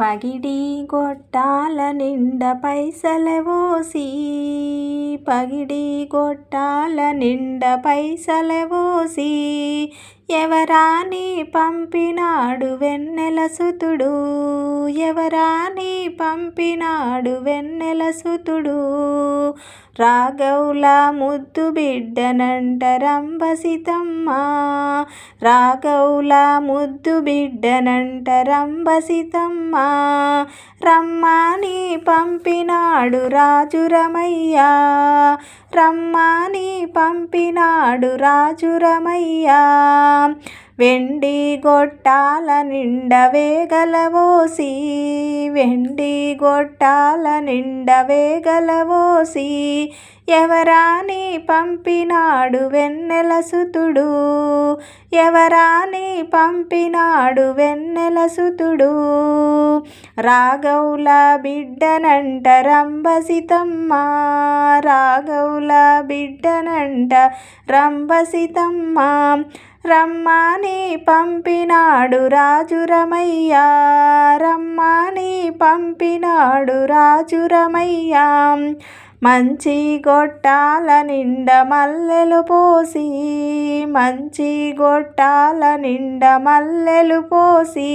పగిడి గొట్టాల నిండ పైసలవోసి పగిడి గొట్టాల నిండ పైసలవోసి ఎవరాని పంపినాడు వెన్నెల సుతుడు? ఎవరాని పంపినాడు వెన్నెల సుతుడు? రాఘవుల ముద్దు బిడ్డనంట రంబసితమ్మ రాఘవుల ముద్దు బిడ్డనంట రంబసితమ్మ రమ్మని పంపినాడు రాజురమయ్యా రమ్మని పంపినాడు రాజురమయ్యా వెండి గొట్టాల నిండ వేగలవోసి వెండి గొట్టాల నిండ వేగలవోసి ఎవరాని పంపినాడు వెన్నెల సుతుడు. ఎవరాని పంపినాడు వెన్నెల సుతుడు. రాఘవుల బిడ్డనంట రంభసితమ్మ. రాఘవుల బిడ్డనంట రంభసితమ్మ. రమ్మని పంపినాడు రాజు రమయ్య. రమ్మని పంపినాడు రాజు రమయ్య. మంచి గొట్టాల నిండ మల్లెలు పోసి మంచి గొట్టాల నిండ మల్లెలు పోసి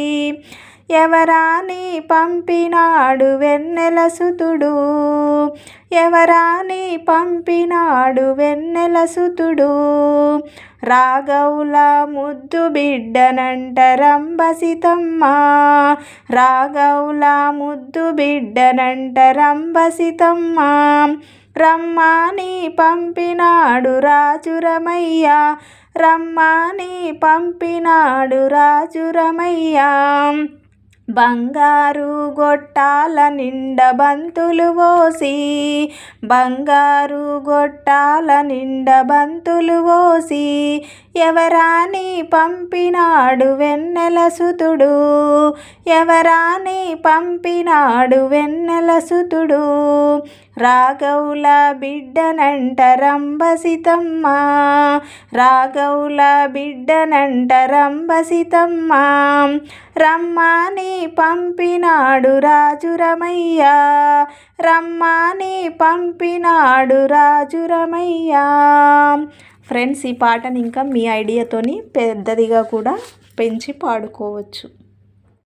ఎవరాని పంపినాడు వెన్నెల సుతుడు? ఎవరాని పంపినాడు వెన్నెల సుతుడు? రాఘవుల ముద్దు బిడ్డనంట రంబసితమ్మ రాఘవుల ముద్దు బిడ్డనంట రంబసితమ్మ రమ్మాని పంపినాడు రాజురమయ్య. రమ్మాని పంపినాడు రాజురమయ్య. బంగారు గొట్టాల నిండ బంతులు పోసి బంగారు గొట్టాల నిండ బంతులు పోసి ఎవరాని పంపినాడు వెన్నెల సుతుడు ఎవరాని పంపినాడు వెన్నెల సుతుడు రాఘవుల బిడ్డనంట రంభసితమ్మ. రాఘవుల బిడ్డనంట రంభసితమ్మ. రమ్మని పంపినాడు రాజు రమయ్య రమ్మని పంపినాడు రాజురమయ్యా. ఫ్రెండ్స్ ఈ పాటని ఇంకా మీ ఐడియాతోని పెద్దదిగా కూడా పెంచి పాడుకోవచ్చు.